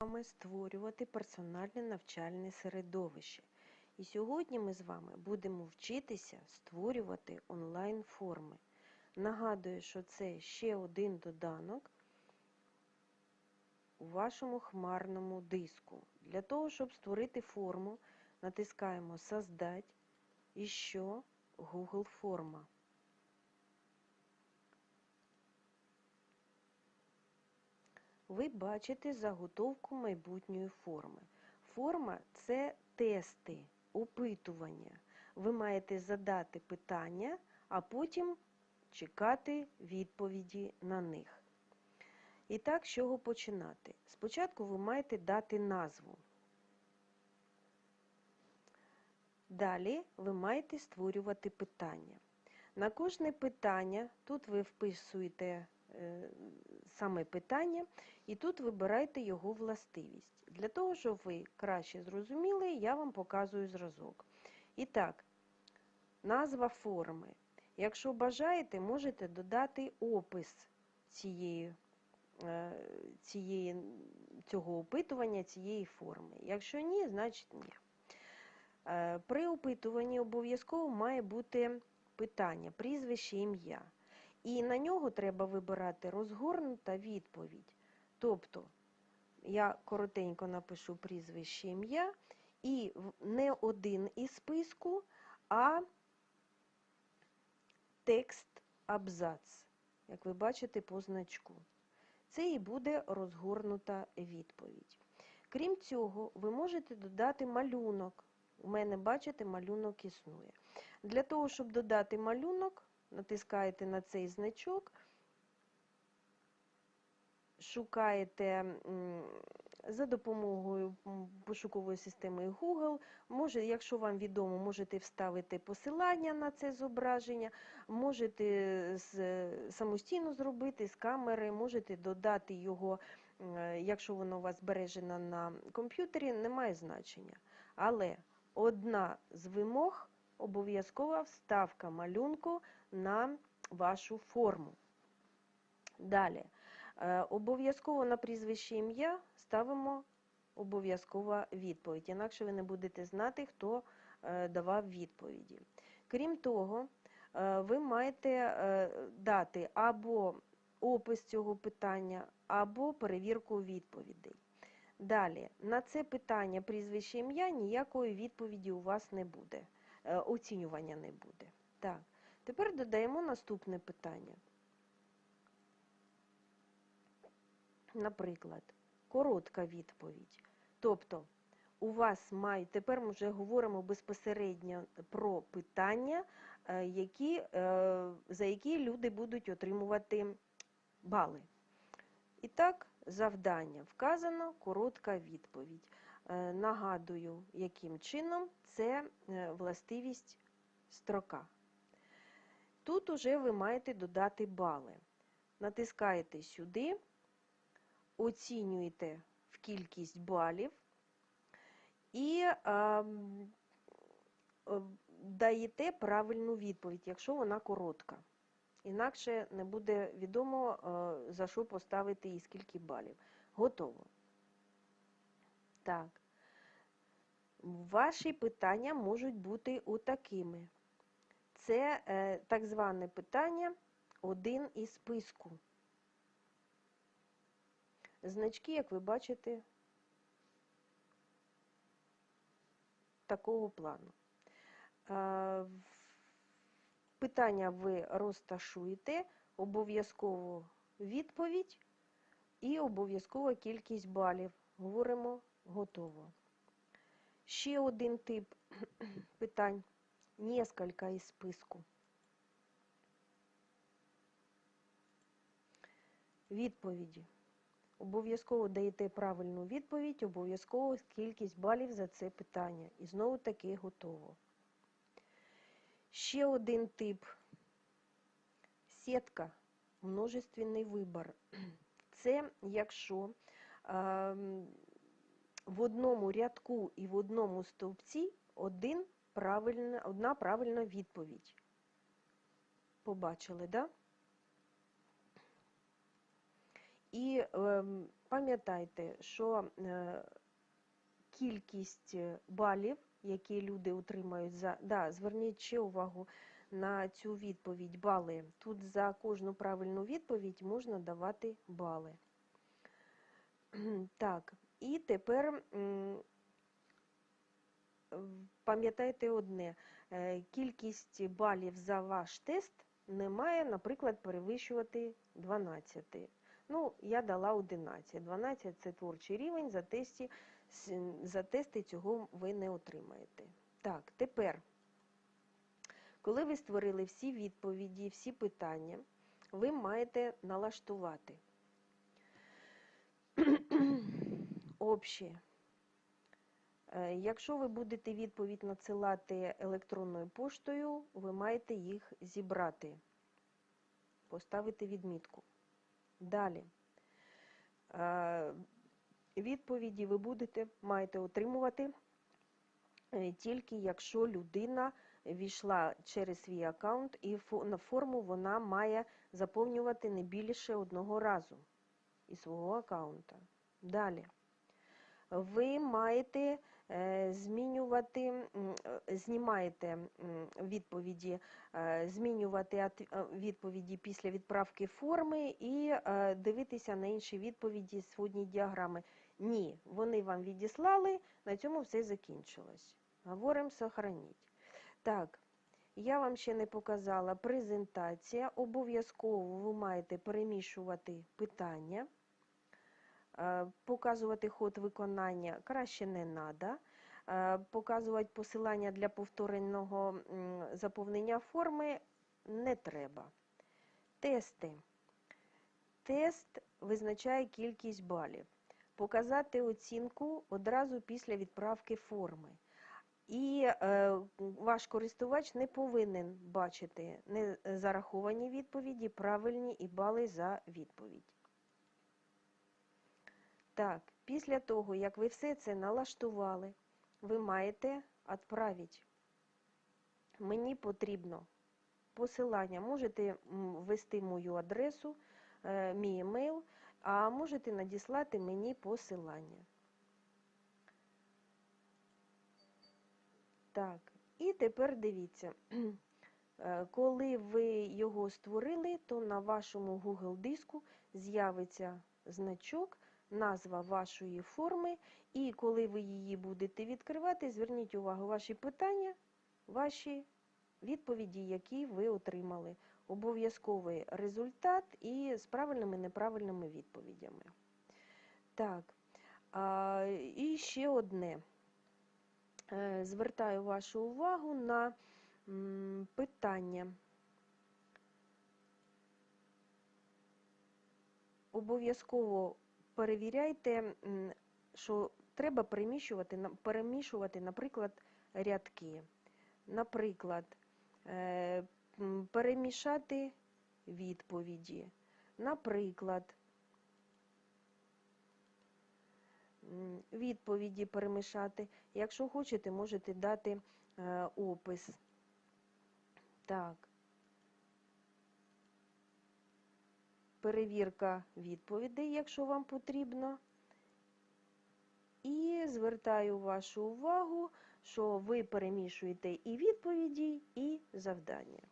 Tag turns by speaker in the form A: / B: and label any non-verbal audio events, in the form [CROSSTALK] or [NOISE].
A: вами створювати персональне навчальне середовище. І сьогодні ми з вами будемо вчитися створювати онлайн-форми. Нагадую, що це ще один доданок у вашому хмарному диску. Для того, щоб створити форму, натискаємо Создать і що Google форма. Ви бачите заготовку майбутньої форми. Форма це тести, опитування. Ви маєте задати питання, а потім чекати відповіді на них. І так, з чого починати? Спочатку ви маєте дати назву. Далі ви маєте створювати питання. На кожне питання, тут ви вписуєте саме питання, і тут вибирайте його властивість. Для того, щоб ви краще зрозуміли, я вам показую зразок. І так, назва форми. Якщо бажаєте, можете додати опис цієї, е, цієї, цього опитування, цієї форми. Якщо ні, значить ні. Е, При опитуванні обов'язково має бути питання, прізвище, ім'я. І на нього треба вибирати розгорнута відповідь. Тобто, я коротенько напишу прізвище ім'я, і не один із списку, а текст абзац, як ви бачите по значку. Це і буде розгорнута відповідь. Крім цього, ви можете додати малюнок. У мене, бачите, малюнок існує. Для того, щоб додати малюнок, натискаєте на цей значок, шукаєте за допомогою пошукової системи Google. Може, якщо вам відомо, можете вставити посилання на це зображення, можете самостійно зробити з камери, можете додати його, якщо воно у вас збережено на комп'ютері, немає значення. Але одна з вимог обов'язкова вставка малюнку на вашу форму. Далі, обов'язково на прізвище ім'я ставимо обов'язкова відповідь, інакше ви не будете знати, хто давав відповіді. Крім того, ви маєте дати або опис цього питання, або перевірку відповідей. Далі, на це питання прізвище ім'я ніякої відповіді у вас не буде, оцінювання не буде. Так, тепер додаємо наступне питання. Наприклад, коротка відповідь. Тобто, у вас мають, тепер ми вже говоримо безпосередньо про питання, які, за які люди будуть отримувати бали. І так, завдання вказано, коротка відповідь. Нагадую, яким чином це властивість строка. Тут уже ви маєте додати бали. Натискаєте сюди, оцінюєте в кількість балів і е, даєте правильну відповідь, якщо вона коротка. Інакше не буде відомо, за що поставити і скільки балів. Готово. Так. Ваші питання можуть бути отакими. Це е, так зване питання один із списку. Значки, як ви бачите, такого плану. Е, питання ви розташуєте, обов'язково відповідь і обов'язкова кількість балів. Говоримо готово. Ще один тип [CLEARS THROAT] питань. Несколько із списку. Відповіді. Обов'язково даєте правильну відповідь, обов'язково кількість балів за це питання. І знову таки готово. Ще один тип сітка, множественний вибор. [CLEARS THROAT] Це якщо в одному рядку і в одному стовпці один правильна, одна правильна відповідь. Побачили, да? І ем, пам'ятайте, що е, кількість е, балів, які люди отримають за. Да, зверніть ще увагу на цю відповідь бали. Тут за кожну правильну відповідь можна давати бали. Так, і тепер пам'ятайте одне, е, кількість балів за ваш тест не має, наприклад, перевищувати 12. Ну, я дала 11. 12 – це творчий рівень, за, тесті, за тести цього ви не отримаєте. Так, тепер, коли ви створили всі відповіді, всі питання, ви маєте налаштувати общі. Е, Якщо ви будете відповідь надсилати електронною поштою, ви маєте їх зібрати, поставити відмітку. Далі. Е, Відповіді ви будете маєте отримувати е, тільки якщо людина війшла через свій аккаунт і на форму вона має заповнювати не більше одного разу із свого аккаунта. Далі. Ви маєте е, змінювати, е, знімаєте відповіді, е, змінювати відповіді після відправки форми і дивитися на інші відповіді сводні діаграми. Ні, вони вам відіслали, на цьому все закінчилось. Говоримо сохраніть. Так, я вам ще не показала презентація. Обов'язково ви маєте перемішувати питання. Е, Показувати ход виконання краще не треба. Показувати посилання для повтореного заповнення форми не треба. Тести. Тест визначає кількість балів. Показати оцінку одразу після відправки форми. І е, ваш користувач не повинен бачити не зараховані відповіді, правильні і бали за відповідь. Так, після того, як ви все це налаштували, ви маєте відправити. Мені потрібно посилання. Можете ввести мою адресу, е, мій емейл, а можете надіслати мені посилання. Так, і тепер дивіться. [CLEARS THROAT] Е, Коли ви його створили, то на вашому Google диску з'явиться значок, назва вашої форми, і коли ви її будете відкривати, зверніть увагу ваші питання, ваші відповіді, які ви отримали. Обов'язковий результат і з правильними неправильними відповідями. Так, а, і ще одне. Е, Звертаю вашу увагу на питання. Обов'язково перевіряйте, що треба переміщувати, перемішувати, наприклад, рядки. Наприклад, е, перемішати відповіді. Наприклад, відповіді перемішати. Якщо хочете, можете дати е, опис. Так. Перевірка відповідей, якщо вам потрібно. І звертаю вашу увагу, що ви перемішуєте і відповіді, і завдання.